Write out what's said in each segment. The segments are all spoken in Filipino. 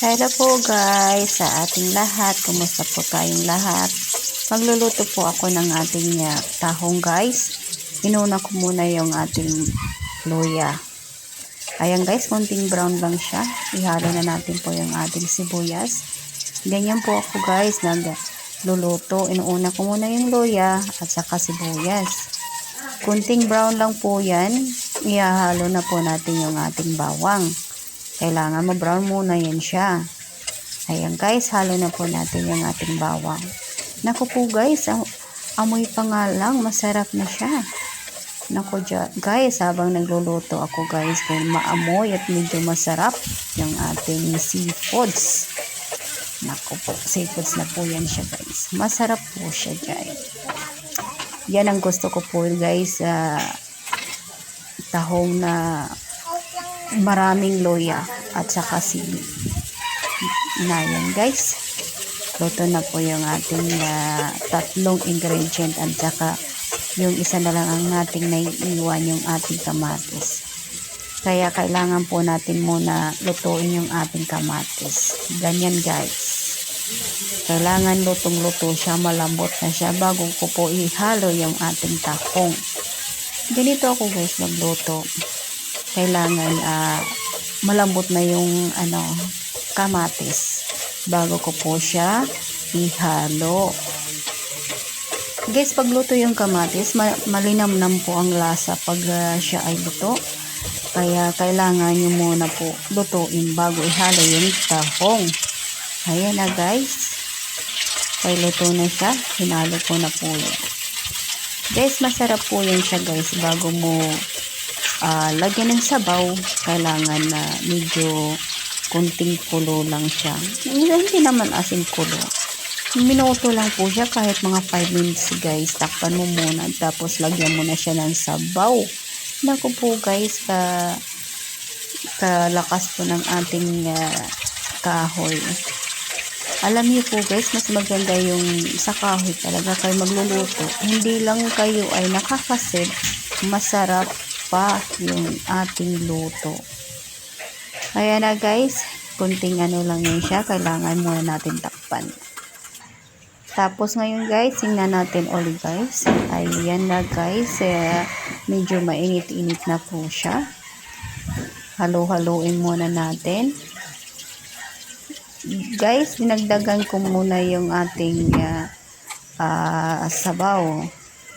Hello po guys sa ating lahat. Kumusta po tayong lahat? Magluluto po ako ng ating uh, tahong guys. Inuna ko muna yung ating luya. Ayan guys, konting brown lang siya. Ihalo na natin po yung ating sibuyas. Ganyan po ako guys nagluluto. Inuuna ko muna yung luya at saka sibuyas. Kunting brown lang po yan. Ihahalo na po natin yung ating bawang. Kailangan ma-brown muna yan siya. Ayan guys, halo na po natin yung ating bawang. Naku po guys, am amoy pa nga lang, masarap na siya. Naku guys, habang nagluluto ako guys, dahil maamoy at medyo masarap yung ating seafoods. Naku po, seafoods na po yan siya guys. Masarap po siya guys. Yan ang gusto ko po guys, uh, tahong na maraming loya at saka sili. Na guys. Luto na po yung ating uh, tatlong ingredient at saka yung isa na lang ang nating naiiwan yung ating kamatis. Kaya kailangan po natin muna lutuin yung ating kamatis. Ganyan guys. Kailangan lutong-luto siya, malambot na siya bago ko po ihalo yung ating takong. Ganito ako guys magluto kailangan uh, malambot na yung ano kamatis bago ko po siya ihalo. Guys pagluto yung kamatis ma malinamnam po ang lasa pag uh, siya ay luto. Kaya kailangan nyo muna po lutuin bago ihalo yung tahong. Ayan na guys. Kaya luto na siya. Hinalo ko na po yun. Guys masarap po yan siya guys bago mo uh, lagyan ng sabaw, kailangan na medyo kunting kulo lang siya. Hindi naman asin kulo. Minuto lang po siya kahit mga 5 minutes guys. Takpan mo muna tapos lagyan mo na siya ng sabaw. Naku po guys, ka kalakas po ng ating uh, kahoy. Alam niyo po guys, mas maganda yung sa kahoy talaga kayo magluluto. Hindi lang kayo ay nakakasit, masarap pa yung ating luto. Kaya na guys, kunting ano lang yun siya. Kailangan muna natin takpan. Tapos ngayon guys, tingnan natin ulit guys. Ayan na guys, eh, medyo mainit-init na po siya. Halo-haloin muna natin. Guys, dinagdagan ko muna yung ating uh, uh, sabaw.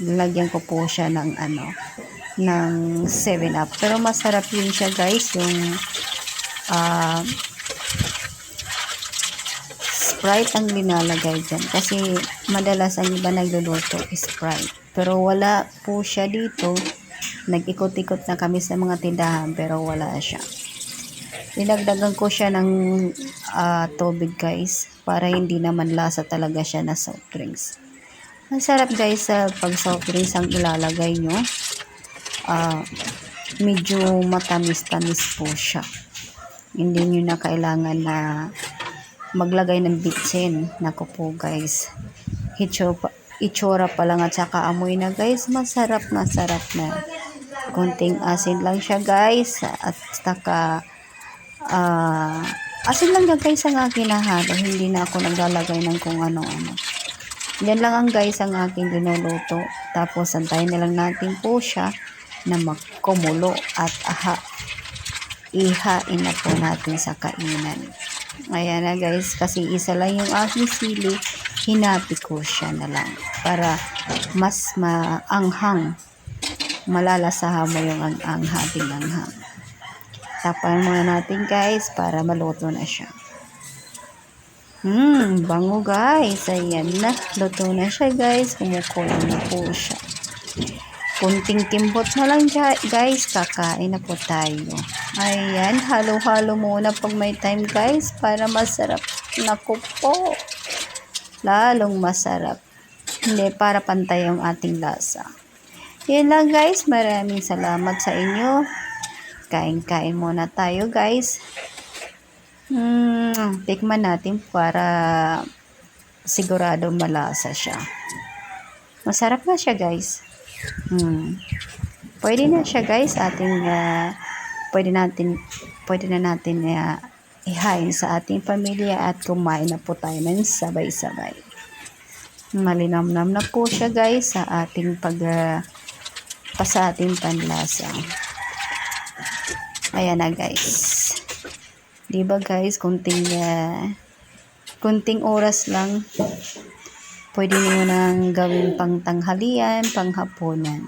Lagyan ko po siya ng ano, ng 7 up. Pero masarap yun siya guys, yung uh, Sprite ang linalagay dyan. Kasi madalas ang iba nagluluto Sprite. Pero wala po siya dito. Nag-ikot-ikot na kami sa mga tindahan pero wala siya. Dinagdagan ko siya ng uh, tubig guys para hindi naman lasa talaga siya na soft drinks. Ang sarap guys sa pag soft drinks ang ilalagay nyo uh, medyo matamis-tamis po siya. Hindi nyo na kailangan na maglagay ng bitsin. Nako po guys. Itsura, itsura pa lang at saka amoy na guys. Masarap na sarap na. Konting asin lang siya guys. At saka uh, asin lang na guys ang aking nahalo. Hindi na ako naglalagay ng kung ano-ano. Yan lang ang guys ang aking linuluto. Tapos antayin na lang natin po siya na magkumulo at aha, ihain na po natin sa kainan. Ayan na guys, kasi isa lang yung aking sili, hinapi ko siya na lang para mas maanghang. Malalasahan mo yung ang anghating anghang. Tapan muna natin guys para maluto na siya. Hmm, bango guys. Ayan na. Luto na siya guys. Kumukulo na po siya. Kunting timbot na lang guys, kakain na po tayo. Ayan, halo-halo muna pag may time guys para masarap. Naku po, lalong masarap. Hindi, para pantay yung ating lasa. Yan lang guys, maraming salamat sa inyo. Kain-kain muna tayo guys. Hmm, tikman natin para sigurado malasa siya. Masarap na siya guys. Hmm. Pwede na siya guys, ating uh, pwede natin pwede na natin uh, ihain sa ating pamilya at kumain na po tayo ng sabay-sabay. Malinamnam na po siya guys sa ating pag uh, pa sa ating panlasa. Ayan na guys. 'Di ba guys, kunting uh, kunting oras lang pwede niyo nang gawin pang tanghalian, pang hapunan.